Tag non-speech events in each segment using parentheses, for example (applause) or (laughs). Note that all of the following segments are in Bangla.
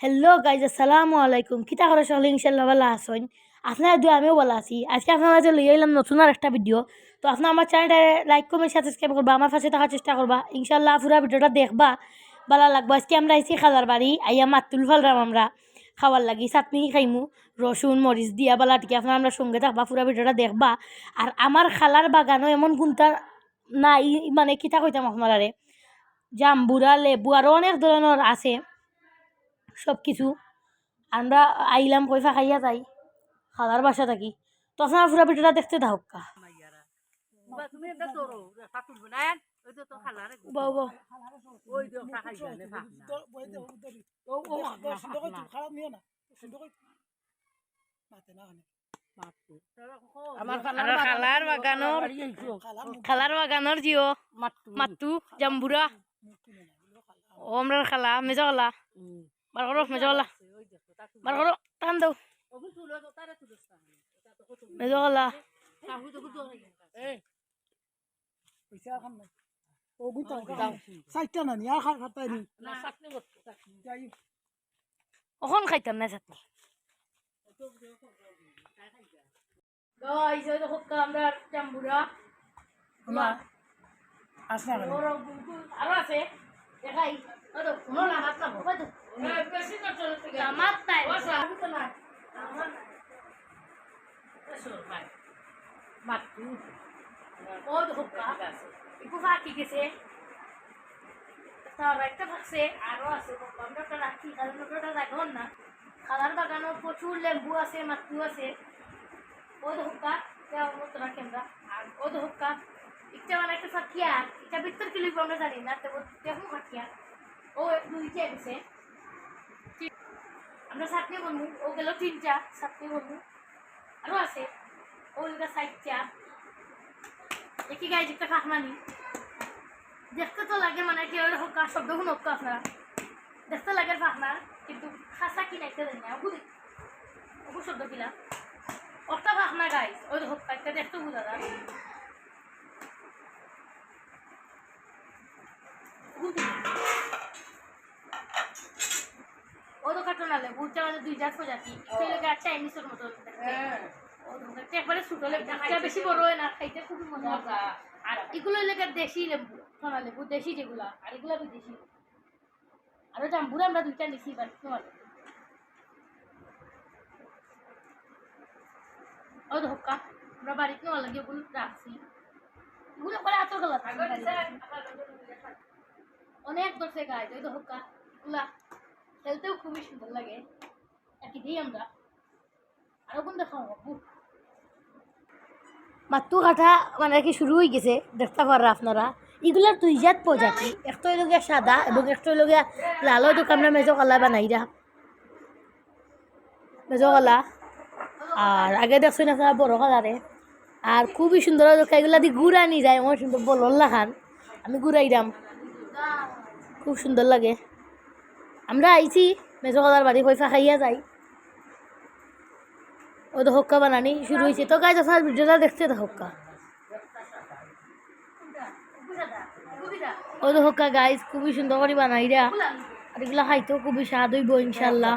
হ্যালো গাইজ আসসালামু আলাইকুম কিতা করে সকলে ইনশাল্লাহ ভালো আসুন আপনার দু আমিও ভালো আছি। আজকে আপনার মাঝে লইয়া এলাম নতুন আর একটা ভিডিও তো আপনার আমার চ্যানেলটা লাইক কমেন্ট সাবস্ক্রাইব করবা, আমার পাশে থাকার চেষ্টা করবা। ইনশাল্লাহ পুরো ভিডিওটা দেখবা, ভালো লাগবে। আজকে আমরা আইছি খাজার বাড়ি, আইয়া মাতুল ফালরাম আমরা খাওয়ার লাগি। চাটনি খাইমু, রসুন, মরিচ দিয়া বালা টিকে আপনার আমরা সঙ্গে থাকবা, পুরো ভিডিওটা দেখবা। আর আমার খালার বাগানও এমন গুণটা নাই মানে কিতা কইতাম আপনারে জাম্বুরা লেবু আরও অনেক ধরনের আছে। সব কিছু। আমরা আইলাম কইফা খাইয়া যাই খালার বাসা থাকি। তো আপনার পুরা ভিডিওটা দেখতে থাক খালার বাগানোর খালার বাগানোর জিও। মাতু জাম্বুরা। ও আমরা খালা মেজা খালা। বার করো মেজা খালা বার করো টান দাও মেজা খালা নানি আর খার খাতাই নি কখন খাইতাম না চাটনি আমরা আসনা আরও আছে দেখাই ওই কোনো না হাত লাগাবো ওই তো বেশি না না আরও আছে না প্রচুর লেম্বু আছে মাতু আছে ও দেখো কা কেমন মতো রাখি আমরা আর ও দেখো কা ইচ্ছা মানে একটা ফাঁকিয়া এটা ভিতর কিলিপ আমরা জানি না তো দেখুন ফাঁকিয়া ও নিচে গেছে আমরা চাটনি বলব ও গেল তিনটা চাটনি বলব আরও আছে। ওইটা সাইডটা একই গায়ে একটা খাখমানি দেখতে তো লাগে মানে কি ওই হোক, শব্দ শুন হোক আপনারা। দেখতে লাগে ফাঁকনার কিন্তু খাসা কি নাইতে জানি না ওগুলি ওগুলো শব্দ কিলা ওটা ফাঁকনা গাই ওই হোক, একটা দেখতে বুঝা যায় ও তো কাটো নালে বুটটা মানে দুই জাত প্রজাতি চাইনিজের মতো। ধরতে একবারে ছোট বেশি বড় হয় না খাইতে খুবই মজা। আর এগুলো লেগে দেশি লেবু সোনা লেবু দেশি যেগুলা আর এগুলো বিদেশি আর জাম্বুরা আমরা দুইটা নিছি তোমার। ও ধোকা আমরা বাড়িতে নেওয়া লাগে ওগুলো রাখছি। এগুলো করে আতর গলা অনেক ওই ধোকা এগুলা খেলতেও খুবই সুন্দর লাগে। একই দিই মাতু কাঠা মানে কি শুরু হয়ে গেছে, দেখতে পারা আপনারা। এগুলার দুই জাত প্রজাতি। একটা হইল সাদা এবং একটা হইল লাল দোকান আমরা মেজো কলা বানাইরা মেজো কলা। আর আগে দেখছেন আপনারা বড় কালারে আর খুবই সুন্দর এগুলা দিয়ে গুড়া নিয়ে যায় আমার সুন্দর বলল লাখান আমি গুড়াইরাম খুব সুন্দর লাগে। আমরা আইছি, মেজো কলার বাড়ি পয়সা খাইয়া যাই। ও তো হক্কা বানানি, শুরু হয়েছে। তো গাছ আপনার ভিডিওটা দেখতে তো হক্কা। ও তো হক্কা গাইজ খুবই সুন্দর করে বানাই রা। আর এগুলো খাইতেও খুবই স্বাদ হইব ইনশাল্লাহ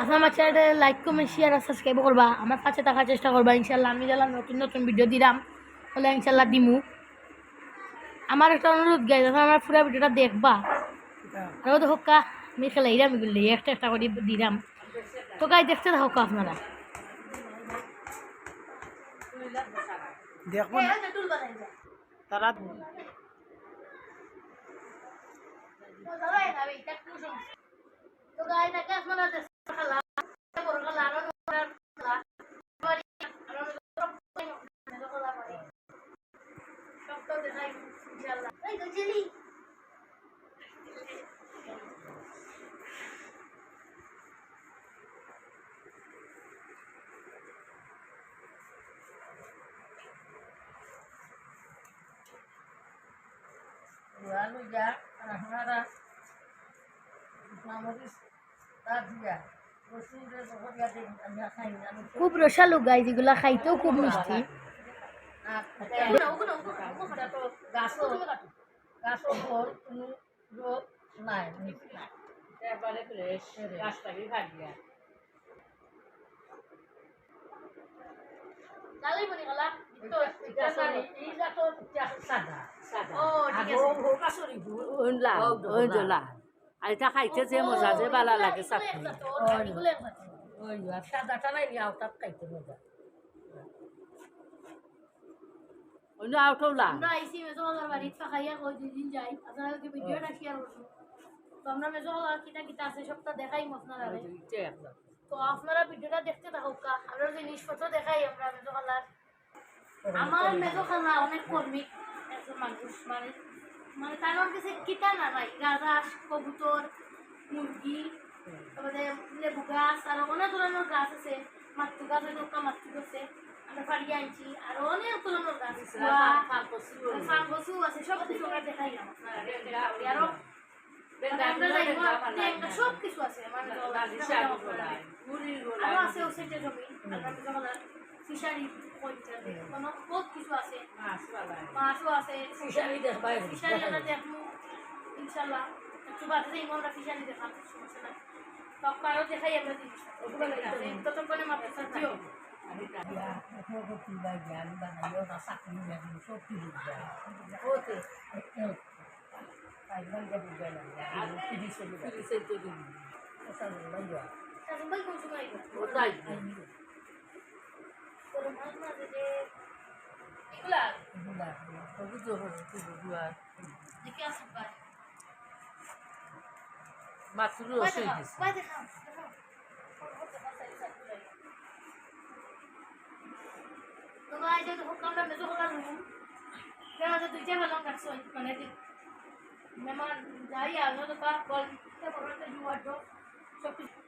আপনার আমার চ্যানেলটা লাইক কমেন্ট শেয়ার আর সাবস্ক্রাইব করবা। আমার কাছে থাকার চেষ্টা করবা ইনশাল্লাহ আমি যেলাম নতুন নতুন ভিডিও দিলাম, হলে ইনশাল্লাহ দিমু। আমার একটা অনুরোধ গাইজ আপনার আমার পুরো ভিডিওটা দেখবা। আর ও তো হক্কা আমি খেলাইরাম এগুলি একটা একটা করে দিলাম তো গাই দেখতে থাকো আপনারা দেখব তারা তো গাই নাকি আপনারা খেলা বড় খেলা আরও খেলা সব তো দেখাই ইনশাআল্লাহ এই তো চলি lalu ya anak-anak namoris tadi ya Rasul dia pokok dia dia kain anu খুব রসালো গাই যেগুলা খাইতেও খুব মিষ্টি। nah ওগুলো ওগুলো ওগুলো gaso gaso bol anu ro নাই মিক্স নাই এবারে ফ্রেশ গাছটাকে ভাজিয়া লালাই বনি গলা তো এটা সরি এইটা তো সাদা সাদা ও ঠিক আগো আছে হোকা সরি খাইতে যে মজা যে বালা লাগে সাদাটা নাই খাইতে। মজা। অন্য আউটলা আমরা আইসি মেজোলার বাড়িতে খাইয়া কই দিন যাই। আপনাদেরকে ভিডিওটা শেয়ার করব তো আমরা মেজোলার কিটা কিটা আছে সবটা দেখাই আপনারা তো আপনারা ভিডিওটা দেখতে থাকুক। আমরা জিনিসপত্র দেখাই আমরা মেজোখালার আমার মেজোখালা অনেক কর্মী একজন মানুষ মানে মানে তার কাছে কিটা না নাই গাছ কবুতর মুরগি তারপরে লেবু গাছ আর অনেক ধরনের গাছ আছে। মাতৃ গাছ হয়তো মাতৃ আছে। আমরা ফাড়ি আনছি আর অনেক ধরনের গাছ আছে। কচু আছে। সব কিছু আমরা দেখাই আরও সব কিছু আছে মানে আরও আছে ওসেটে জমি ফিশারি কোনো বহুত কিছু আছে। মাছও আছে। ফিশারি দেখবাই ফিশারি আমরা দেখব ইনশাল্লাহ। একটু বাদে আমরা ফিশারি দেখাম সমস্যা নাই। সব কারও দেখাই আমরা জিনিস ততক্ষণে মাত্র সাথিও কাজম ভাই কোন সময় আইবো তোর মাছ মাঝে যে এগুলা দেখে আসুক ভাই মাত্র ভাই দেখাও ভাই দেখাও দেখাও তো ভাই যে তো আমরা মেজো করার রুম কেন যে দুইটা ভালো কাটছো মানে মেহমান যাই আলো তো কা বল তে বড় একটা জুয়ার দো সব কিছু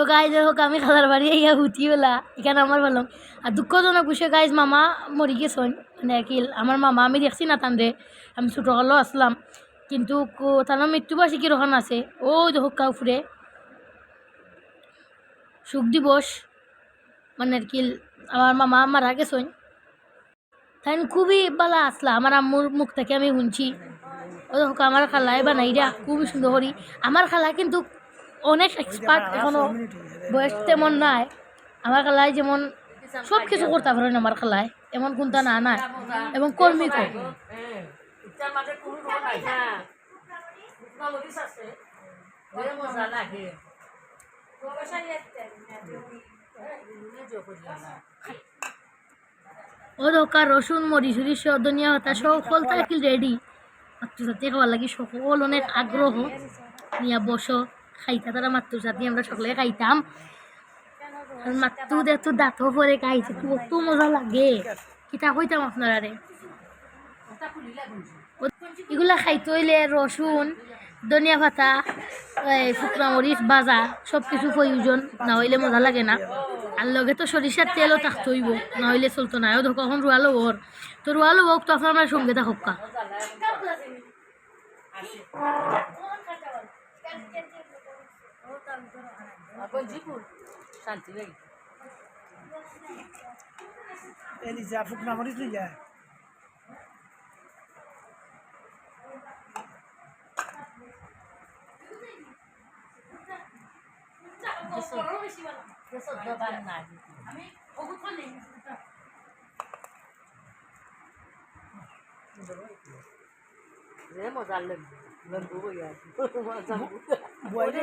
তো গাইজ হোক আমি খালার বাড়ি ইয়া হুতিবেলা এখানে আমার ভালো। আর দুঃখজনক বিষয় গাইজ মামা মরি গেছেন। মানে কি, আমার মামা, আমি দেখছি না তান রে আমি ছোটো কালো আসলাম। কিন্তু তার মৃত্যুবার্ষিকী রকম আছে। ও হোক কাউফুরে। সুখ দিবস। মানে আর কি, আমার মামা মারা গেছেন। তাই খুবই ভালো আসলা। আমার আম্মুর মুখ থেকে আমি শুনছি। ও হোক আমার খালাই বানাই রা খুবই সুন্দর করি। আমার খালা কিন্তু অনেক এক্সপার্ট এখনও বয়স তেমন নাই, আমার খালায় যেমন সব কিছু করতে পারেন আমার খালায়, এমন কোনটা না, নাই। এবং কর্মী কম। দোকান, রসুন, মরিচ উরিচ ধনিয়া হতা সকল থাকিল রেডি সাথে খাওয়ার লাগি সকল অনেক আগ্রহ। নিয়ে বসো। খাইতা তারা মাত্র সাথে আমরা সকলে খাইতাম। মাত্র দেখতো দাঁতও পরে খাইছে, কত মজা লাগে। কিতা কইতাম আপনারা রে এগুলা খাইতে হইলে রসুন, ধনিয়া পাতা শুকনা মরিচ, বাজা সব কিছু প্রয়োজন। না হইলে মজা লাগে না। আর লগে তো সরিষার তেলও থাকতে হইব, না হইলে চলতো না ও কখন রুয়ালো ওর তো রুয়ালো হোক তো আপনার সঙ্গে থাকুক কা। শান্তি লাগে আমি খালি যে মজা লাগবে লেম্বু হইয়া বইলে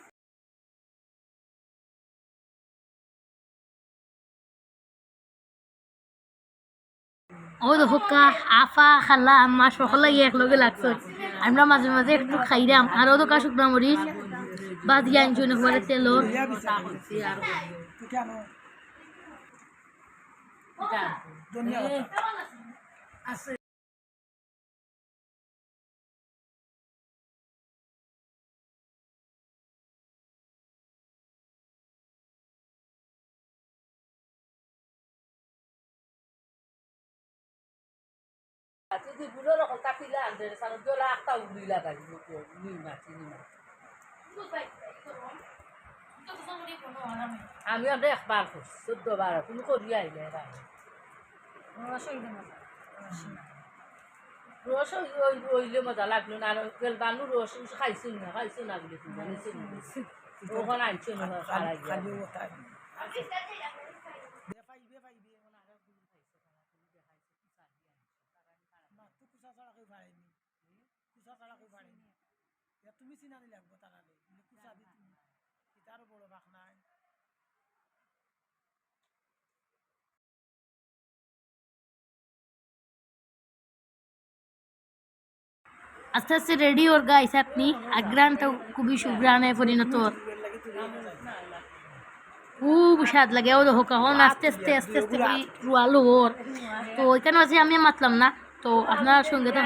ও দেখো কা আফা খালা আম্মা সকলাই একলগে লাগছে। আমরা মাঝে মাঝে একটু খাইরাম। আর ও কা শুকনা মরিচ? বাদ দিয়ে আনছো না তেলর তেল বুড়ো রকম কাটিলে আনতে সানো জোলা উড়ি লাগাই নিম মাছ চিনি মাছ। আমি অনেক একবার করছি চোদ্দ বার তুমি করি এবার রস ওই- ওই ওইলে মজা লাগল না, আর বেলবানু রস খাইছো না খাইছো না বলে তুমি ওখানে আনছো না খারাই খালি ওটা বেফাই বেফাই বে মনে আগা গুলি খাইছে মা তো কুসা ছাড়া কই পারেনি কুসা ছাড়া কই পারেনি তুমি চিনানি লাগবো কিন্তু কুসা দি তারও বড় বাক নাই। আস্তে আস্তে রেডি ওর গাইছে আপনি আগ্রানটা খুবই সুগ্রানে পরিণত। খুব স্বাদ লাগে ও দেখো কখন আস্তে আস্তে আস্তে আস্তে রুয়ালো ওর তো ওইখানে আছে আমি মাতলাম না। তো আপনার সঙ্গে তো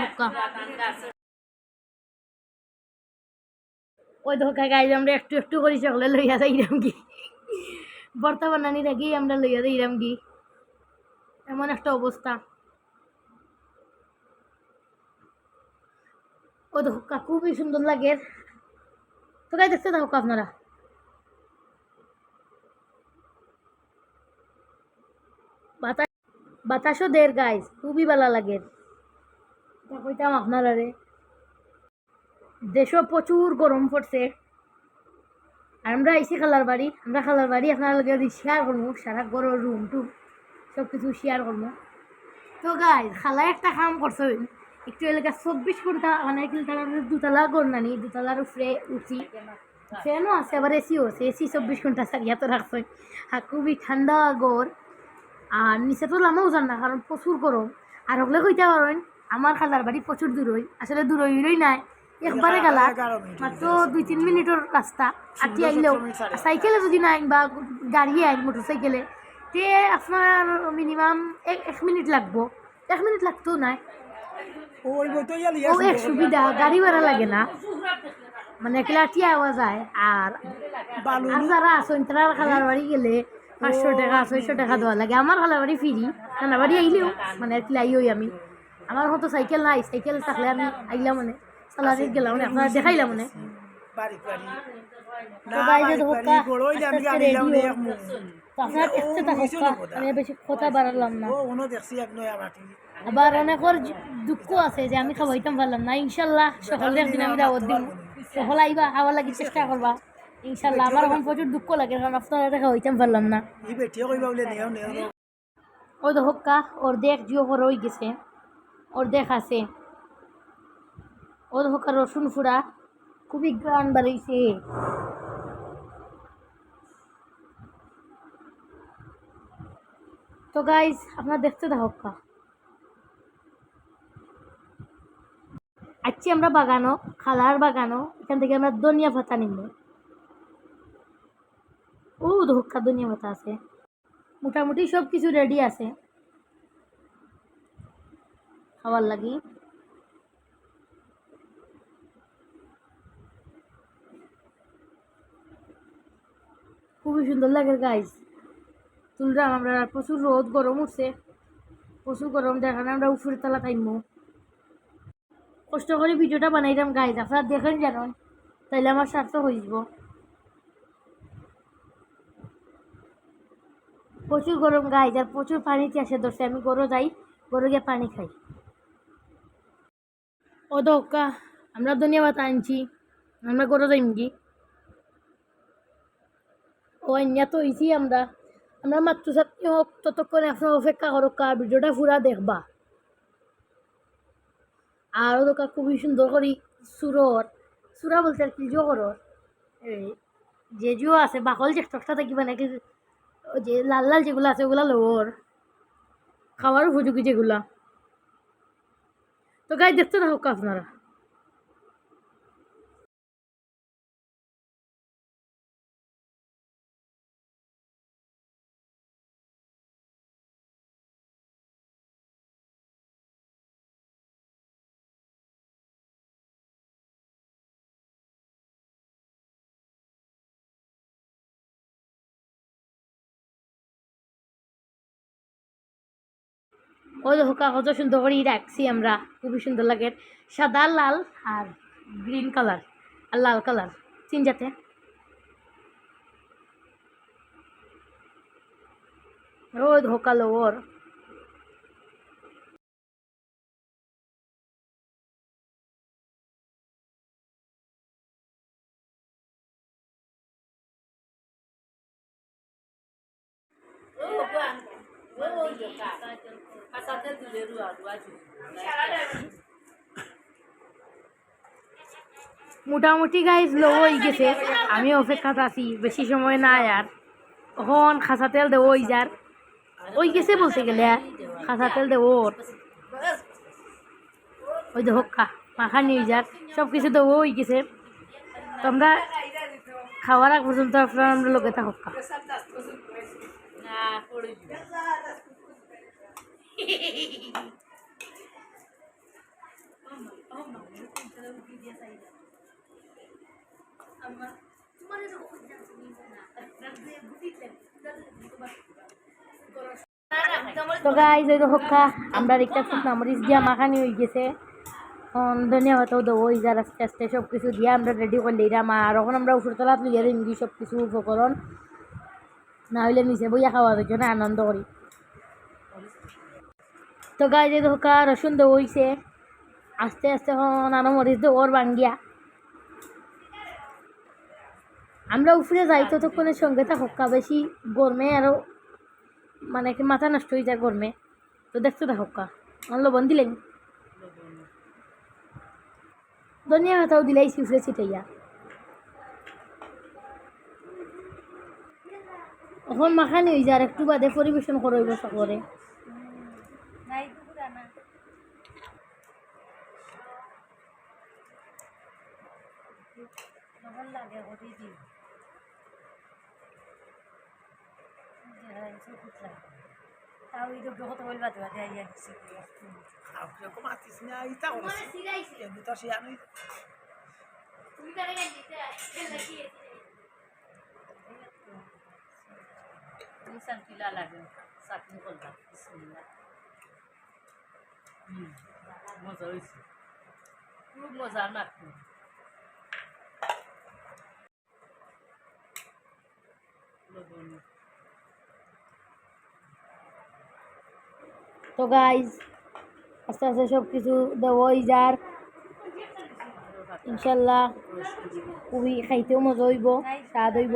ওই দেখো গাইজ আমরা একটু একটু করি সকলে লইয়া যাইরাম কি? বর্তমান আনি থাকি আমরা লইয়া যাইরাম কি? এমন একটা অবস্থা। ও দেখো কা খুবই সুন্দর লাগে। তো গাই দেখতে থাকো আপনারা। বাতাস, বাতাসও দের গাইজ খুবই ভালো লাগে। কইতাম আপনারা রে দেশও প্রচুর গরম পড়ছে। আর আমরা আইসি খালার বাড়ি। আমরা খালার বাড়ি আপনারা লগে শেয়ার করব সারা গরম রুম টুম সব কিছু শেয়ার করব তো গাই খালা একটা কাম করছে। একটু এলাকা চব্বিশ ঘণ্টা মানে তারা দুতলা গড় নানি, দুতলার উপরে উঠি। ফ্যানও আছে, আবার এসিও আছে। এসি চব্বিশ ঘণ্টা সারিয়া তো রাখছে। আর খুবই ঠান্ডা গড় আর নিচে তো লামাও যান না, কারণ প্রচুর গরম। আর ওগুলো কইতে পারেন, আমার খালার বাড়ি প্রচুর দূরই। আসলে দূরই নাই। একবারে গেলা মাত্র দুই তিন মিনিটের রাস্তা আটি আইলেও সাইকেলে যদি নাই বা গাড়ি আইন মোটর সাইকেলে তে আপনার মিনিমাম এক এক মিনিট লাগবো। এক মিনিট লাগতেও নাই। ও এক সুবিধা গাড়ি ভাড়া লাগে না। মানে একলা টিয়া আওয়া যায়। আর আর যারা আছেন তারা খালার বাড়ি গেলে পাঁচশো টাকা ছয়শো টাকা দেওয়া লাগে। আমার খালার বাড়ি ফিরি খালার বাড়ি আইলেও মানে একলা আইই আমি। আমার হয়তো সাইকেল নাই সাইকেল থাকলে আমি আইলাম মানে। গেলাম মানে আপনারা দেখাইলাম মানে দেখো ও আবার অনেকের দুঃখ আছে যে আমি খাওয়াইতাম পারলাম না ইনশাল্লাহ সকালে একদিন আমি দাওয়াত দিম সকালে আইবা খাওয়ার লাগি চেষ্টা করবা। ইনশাল্লাহ আমার এখন প্রচুর দুঃখ লাগে কারণ আপনারা খাওয়াইতাম পারলাম না। ওই দেখো কা অর্ধেক জিও করে গেছে। অর্ধেক আছে। ও রসুন ফুড়া খুবই গ্রান বাড়াইছে। তো গাইজ আপনার দেখতে থাকো কা। আজকে আমরা বাগানো, খালার বাগানো, এখান থেকে আমরা ধনিয়া পাতা নিব। ও ধোক্কা ধনিয়া পাতা আছে। মোটামুটি সব কিছু রেডি আছে। খাবার লাগি। খুবই সুন্দর লাগে গাইজ তুললাম আমরা প্রচুর রোদ, গরম উঠছে। প্রচুর গরম দেখানে আমরা উপরে তলা খাইমো। কষ্ট করে ভিডিওটা বানাইলাম গাইজ আপনারা দেখেন জানেন তাইলে আমার স্বার্থ হয়ে যাব প্রচুর গরম গাইজ আর প্রচুর পানি আসে ধরছে। আমি গরো যাই, গরো গিয়ে পানি খাই। ও দোকা, আমরা ধন্যবাদ আনছি। আমরা গরো যাইম কি? ও অন্য তো হইছি আমরা। আমরা মাত্র ছাত্রী হোক ততক্ষণ আপনার অপেক্ষা করো, কা ভিডিওটা পুরা দেখবা। আর দোকা খুবই সুন্দর করি সুরর সুরা বলতে আর কি জোহরর এই যে জো আছে, বাকল যে টকটা থাকিবা নাকি যে লাল লাল যেগুলো আছে, ওগুলা লোর খাওয়ার উপযোগী যেগুলা তো গাই দেখতে থাকুক আপনারা। ওই হোকা কত সুন্দর করে রাখছি আমরা, খুবই সুন্দর লাগে। সাদা, লাল আর গ্রিন কালার, আর লাল কালার। তিন রোদ ওই দেখো ওর মোটামুটি গাইজ লো হয়ে গেছে। আমি অপেক্ষাতে আছি বেশি সময় নাই আর। এখন খাসা তেল দেবো ওই যার। ওই গেছে বলতে গেলে খাসা তেল দেবো ওর। ওই দেখো খা মাখানি ওই যার। সব কিছু দেবো ওই গেছে। তোমরা খাওয়ার আগ পর্যন্ত আপনারা আমরা লোকে না। (laughs) (laughs) তো গাইজ ওই আমরা মাখানি হয়ে গেছে। ধনিয়া দেবো ওই যার আস্তে আস্তে সব কিছু দিয়ে আমরা রেডি করলে এরাম আর এখন আমরা উপরতলাত লইয়া দিন সব কিছু উপকরণ। না হইলে নিচে বইয়া খাওয়ার জন্য আনন্দ করি। তো গাই যে ধোকা রসুন দেবো হইছে। আস্তে আস্তে এখন আনো মরিচ দেবো, ওর বাঙ্গিয়া। আমরা উপরে যাই ততক্ষণের সঙ্গে থাকা বেশি গরমে আরও মানে কি মাথা নষ্ট হয়ে যায় গরমে। তো দেখতে থাকা আমার লবণ দিলেন? ধনিয়া পাতাও দিলাই উপরে ছিটাইয়া। এখন মাখানি হয়ে যায় আর একটু বাদে পরিবেশন করইব সকলে আপনি কম আতিস না ইতা করছি এমনি তো সে আমি নিশান কিলা লাগে চাটনি করবা বিসমিল্লাহ হুম মজা হয়েছে। খুব মজার নাটনি তো গাইজ আস্তে আস্তে সব কিছু দেবই যার ইনশাল্লাহ খুবই খাইতেও মজা হইব স্বাদ হইব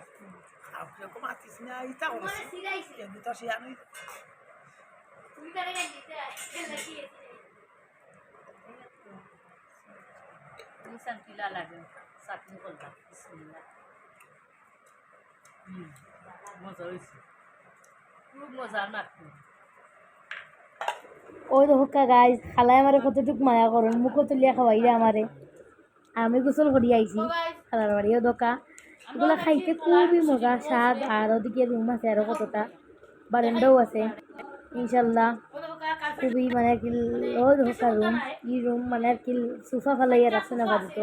আপনি কম আতিস না ইতা করছি এমনি তো সে আমি নিশান কিলা লাগে চাটনি করবা বিসমিল্লাহ হুম মজা হয়েছে খুব মজার নাটনি ওই দেখো গাইজ খালাই আমারে কতটুক মায়া করেন মুখো তুলিয়া খাওয়াইরা আমারে। আমি গোসল করি আইছি। খালার বাড়িও দোকা। এগুলো খাইতে খুবই মজা স্বাদ আর ওদিকে রুম আছে আরও কতটা বারান্দাও আছে। ইনশাল্লাহ খুবই মানে আর কি ওই দেখো রুম। ই রুম মানে আর কি সোফা ফালাইয়া রাখছে না বাড়িত।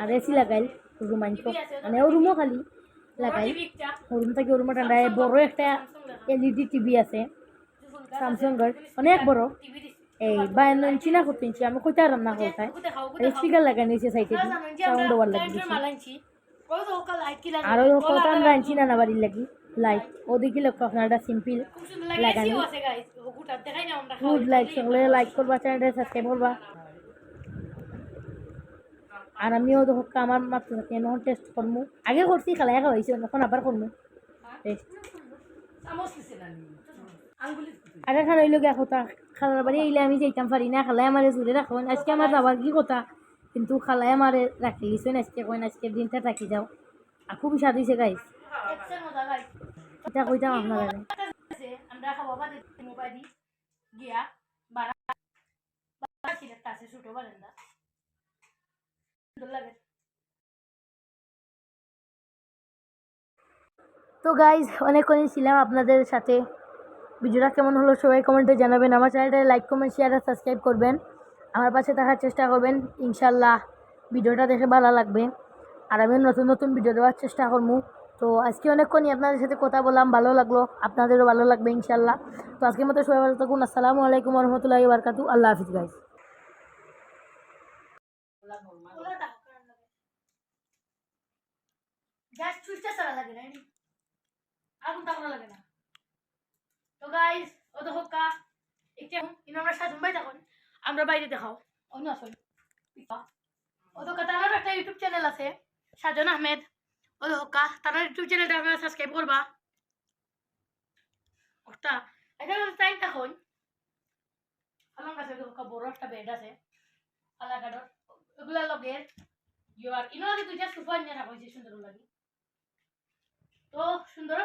আর এসি লাগাইল রুম আনতো মানে ও রুমও খালি লাগাইল। রুম থেকে ও রুমে ঠান্ডায় বড় একটা এলইডি টিভি আছে স্যামসাংয়ের অনেক বড়। এই বায়ান্ন ইঞ্চি না কত ইঞ্চি আমি কইতে পারলাম না স্পিকার লাগাই নিয়েছে সাইডে সাউন্ড ওভার লাগিয়েছি। আর ওই কথা আমরা আনছি না বাড়ির লাগি। লাইট ওদিকে লক্ষ্য আপনার একটা সিম্পল লাগানি। গুড লাইক সকলে লাইক করবা চ্যানেলটা সাবস্ক্রাইব করবা। আর আমিও দেখো আমার মাত্র থাকি আমি টেস্ট করব আগে করছি খালাই খাওয়াইছি এখন আবার করব টেস্ট আগে খান হইল গিয়া কথা। খালার বাড়ি এলে আমি যাইতাম পারি না। খালাই আমার জুড়ে রাখবেন আজকে আমার যাবার কি কথা? কিন্তু খালাই আমার রাখি দিছেন আজকে কইন আজকের দিনটা থাকি যাও। আর খুব স্বাদ হয়েছে গাইস এটা কইতাম আপনারা আমরা খাওয়া বাদে মোবাইল গিয়া বাড়া সিলেক্ট আছে ছোট বারান্দা সুন্দর লাগে। তো গাইজ অনেকক্ষণই ছিলাম আপনাদের সাথে। ভিডিওটা কেমন হলো সবাই কমেন্টে জানাবেন। আমার চ্যানেলটা লাইক কমেন্ট শেয়ার আর সাবস্ক্রাইব করবেন। আমার পাশে থাকার চেষ্টা করবেন। ইনশাল্লাহ ভিডিওটা দেখে ভালো লাগবে। আর আমি নতুন নতুন ভিডিও দেওয়ার চেষ্টা করব। তো আজকে অনেকক্ষণই আপনাদের সাথে কথা বললাম, ভালো লাগল, আপনাদেরও ভালো লাগবে ইনশাল্লাহ তো আজকের মতো সবাই ভালো থাকুন। আসসালামু আলাইকুম রহমতুল্লাহি বারকাতু আল্লাহ হাফিজ গাইজ না আগুন লাগে না। তো গাইস ও তো হোক্কা একটু আমরা সাজুন ভাই তখন। আমরা বাইরে দেখাও। ও তো তার একটা ইউটিউব চ্যানেল আছে, সাজন আহমেদ। ও তো হোক্কা তার ইউটিউব চ্যানেলটা আপনারা সাবস্ক্রাইব করবা। ওটা টাইম তখন আমার কাছে বড় একটা বেড আছে আলাকাডর ওগুলা লগে ইয়ার ইনো দুইটা সুপার নিয়ে সুন্দর লাগে। তো, সুন্দর।